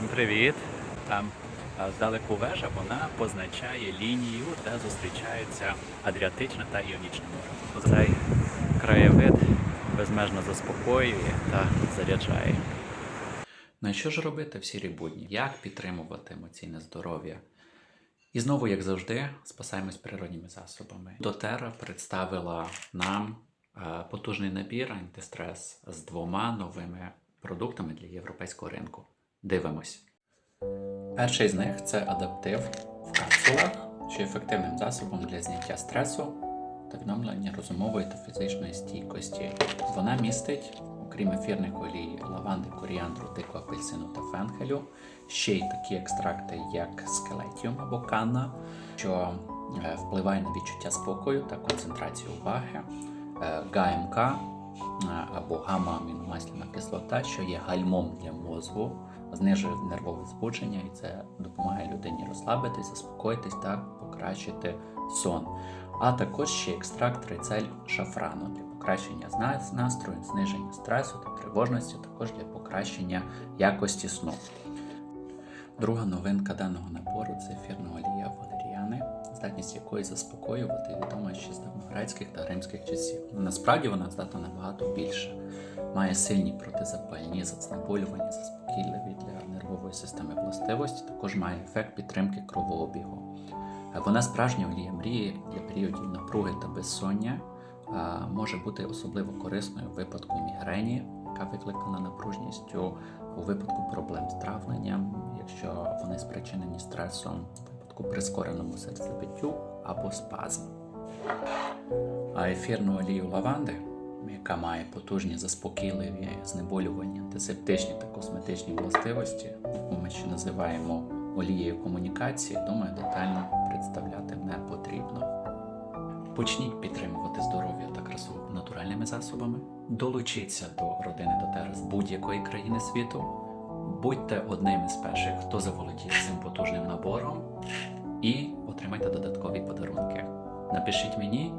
Всім привіт! Там здалеку вежа вона позначає лінію, де зустрічаються Адріатичне та Іонічне море. Цей краєвид безмежно заспокоює та заряджає. Ну і що ж робити в сірі будні? Як підтримувати емоційне здоров'я? І знову, як завжди, спасаємось природніми засобами. Дотера представила нам потужний набір антистрес з двома новими продуктами для європейського ринку. Дивимось. Перший з них це адаптив в капсулах, що ефективним засобом для зняття стресу та відновлення розумової та фізичної стійкості. Вона містить, окрім ефірних олій, лаванди, коріандру, дикого апельсину та фенхелю, ще й такі екстракти, як скелетіум або канна, що е, впливає на відчуття спокою та концентрацію уваги, е, ГАМК е, або гамма-аміномасляна кислота, що є гальмом для мозку, знижує нервове збудження, і це допомагає людині розслабитись, заспокоїтись та покращити сон. А також ще екстракт рицель шафрану для покращення настрою, зниження стресу та тривожності, також для покращення якості сну. Друга новинка даного набору це ефірна олія валеріани, здатність якої заспокоювати відома ще з давньогрецьких та римських часів. Насправді вона здатна набагато більше. Має сильні протизапальні, знеболювані, заспокійливі для нервової системи властивості, також має ефект підтримки кровообігу. Е, Вона справжня олія мрії для періодів напруги та безсоння, може бути особливо корисною в випадку мігрені, яка викликана напружністю, у випадку проблем з травленням, якщо вони спричинені стресом, у випадку прискореному серцебиттю або спазм. А ефірну олію лаванди, яка має потужні заспокійливі, знеболювані, антисептичні та косметичні властивості, яку ми ще називаємо олією комунікації, думаю, детально представляти не потрібно. Почніть підтримувати здоров'я та красу натуральними засобами. Долучіться до родини дотера з будь-якої країни світу. Будьте одним із перших, хто заволодіє цим потужним набором, і отримайте додаткові подарунки. Напишіть мені,